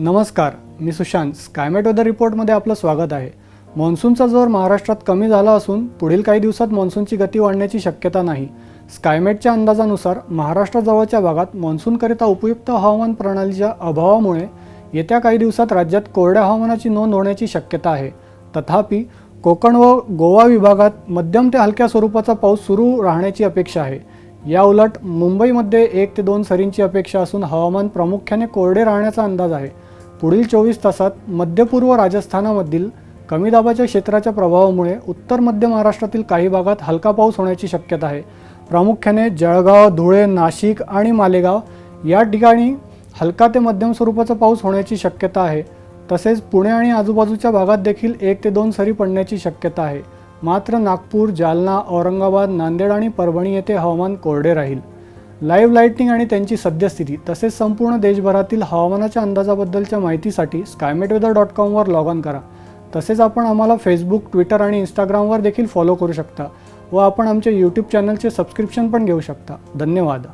नमस्कार मी Sushant. Skymet weather रिपोर्टमध्ये आपलं स्वागत आहे. मान्सूनचा जोर महाराष्ट्रात कमी झाला असून पुढील काही दिवसात मान्सूनची गती वाढण्याची शक्यता नाही. स्कायमेटच्या अंदाजानुसार महाराष्ट्राजवळच्या भागात मान्सूनकरिता उपयुक्त हवामान प्रणालीच्या अभावामुळे येत्या काही दिवसात राज्यात कोरड्या हवामानाची नोंद होण्याची शक्यता आहे. तथापि कोकण व गोवा विभागात मध्यम ते हलक्या स्वरूपाचा पाऊस सुरू राहण्याची अपेक्षा आहे. या उलट मुंबईमध्ये एक ते दोन सरींची अपेक्षा असून हवामान प्रामुख्याने कोरडे राहण्याचा अंदाज आहे. पुढील चोवीस तासात मध्यपूर्व राजस्थानामधील कमी दाबाच्या क्षेत्राच्या प्रभावामुळे उत्तर मध्य महाराष्ट्रातील काही भागात हलका पाऊस होण्याची शक्यता आहे. प्रामुख्याने जळगाव धुळे नाशिक आणि मालेगाव या ठिकाणी हलका ते मध्यम स्वरूपाचा पाऊस होण्याची शक्यता आहे. तसेच पुणे आणि आजूबाजूच्या भागात देखील एक ते दोन सरी पडण्याची शक्यता आहे. मात्र नागपूर जालना औरंगाबाद नांदेड आणि परभणी येथे हवामान कोरडे राहील. लाईव्ह लाईटिंग आणि त्यांची सद्यस्थिती तसेच संपूर्ण देशभरातील हवामानाच्या अंदाजाबद्दलच्या माहितीसाठी स्कायमेट वेदर डॉट कॉमवर लॉग ऑन करा. तसेच आपण आम्हाला फेसबुक ट्विटर आणि इंस्टाग्रामवर देखील फॉलो करू शकता व आपण आमच्या यूट्यूब चॅनलचे सबस्क्रिप्शन पण घेऊ शकता. धन्यवाद.